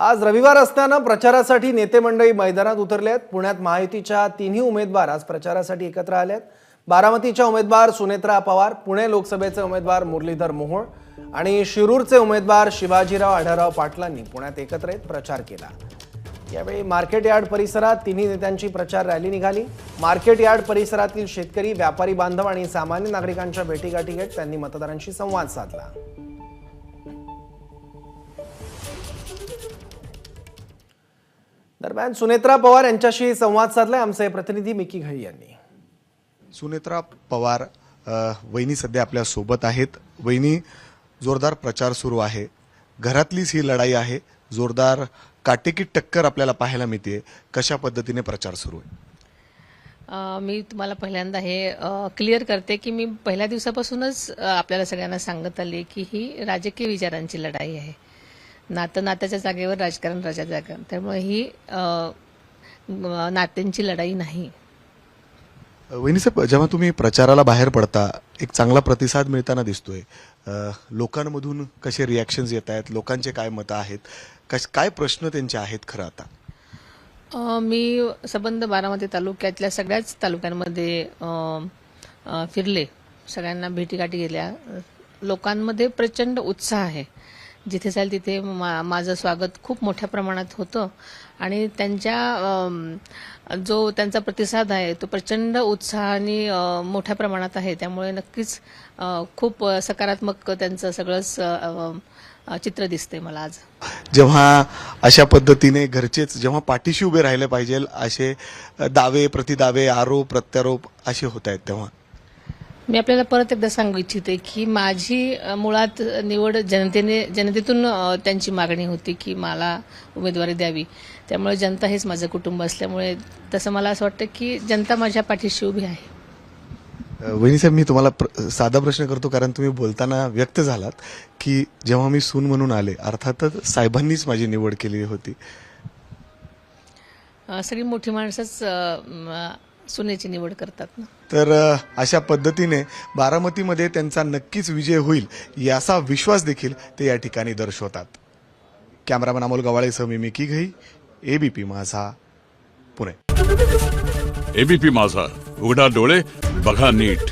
आज रविवार असताना प्रचारासाठी नेते मंडळी मैदानात उतरले आहेत. पुण्यात महायुतीच्या तिन्ही उमेदवार आज प्रचारासाठी एकत्र आले आहेत. बारामतीच्या उमेदवार सुनेत्रा पवार पुणे लोकसभेचे उमेदवार मुरलीधर मोहोळ आणि शिरूरचे उमेदवार शिवाजीराव आढळराव पाटलांनी पुण्यात एकत्र येत प्रचार केला. यावेळी मार्केट यार्ड परिसरात तिन्ही नेत्यांची प्रचार रॅली निघाली. मार्केट यार्ड परिसरातील शेतकरी व्यापारी बांधव आणि सामान्य नागरिकांच्या भेटीगाठी घेत त्यांनी मतदारांशी संवाद साधला. दरम्यान सुनेत्रा पवार यांच्याशी संवाद साधलाय आमचे प्रतिनिधी मिकी घळी यांनी. सुनेत्रा पवार वहिनी सध्या आपल्यासोबत आहेत. वहिनी जोरदार प्रचार सुरू आहे. घरातलीच ही लढाई आहे. जोरदार काटेकी टक्कर आपल्याला पाहायला मिळते कशा पद्धतीने प्रचार सुरू आहे? मी तुम्हाला पहिल्यांदा हे क्लिअर करते की मी पहिल्या दिवसापासूनच आपल्याला सगळ्यांना सांगत आले की ही राजकीय विचारांची लढाई आहे. नातं नात्याच्या जागेवर राजकारण राजा जागा. त्यामुळे ही नात्यांची लढाई नाही. वहिनी साहेब जेव्हा तुम्ही प्रचाराला बाहेर पडता एक चांगला प्रतिसाद मिळताना दिसतोय. लोकांमधून कसे रिॲक्शन्स येत आहेत? लोकांचे काय मतं आहेत? कश काय प्रश्न त्यांचे आहेत खरं आता? मी संबंध बारामती तालुक्यातल्या सगळ्याच तालुक्यांमध्ये फिरले. सगळ्यांना भेटीगाठी गेल्या लोकांमध्ये प्रचंड उत्साह आहे. जिथे जाईल तिथे मा माझं स्वागत खूप मोठ्या प्रमाणात होतं. आणि त्यांच्या जो त्यांचा प्रतिसाद आहे तो प्रचंड उत्साहाने मोठ्या प्रमाणात आहे. त्यामुळे नक्कीच खूप सकारात्मक त्यांचं सगळंच चित्र दिसते मला आज. जेव्हा अशा पद्धतीने घरचेच जेव्हा पाठीशी उभे राहिले पाहिजे असे दावे प्रतिदावे आरोप प्रत्यारोप असे होत आहेत तेव्हा. मी आपल्याला परत एकदा सांगू इच्छिते की माझी मुळात निवड जनतेने जनतेतून त्यांची मागणी होती की मला उमेदवारी द्यावी. त्यामुळे जनता हेच माझं कुटुंब असल्यामुळे तसं मला असं वाटतं की जनता माझ्या पाठीशी उभी आहे. वहिनी साहेब मी तुम्हाला प्र- साधा प्रश्न करतो कारण तुम्ही बोलताना व्यक्त झालात की जेव्हा मी सून म्हणून आले अर्थातच साहेबांनीच माझी निवड केली होती. सगळी मोठी माणसंच सुनेची निवड करतात ना. तर अशा पद्धतीने बारामतीमध्ये त्यांचा नक्कीच विजय होईल याचा विश्वास देखील ते या ठिकाणी दर्शवतात. कॅमेरामॅन अमोल गवाळेसह मी मिकी घई एबीपी माझा पुणे. एबीपी माझा. उघडा डोळे बघा नीट.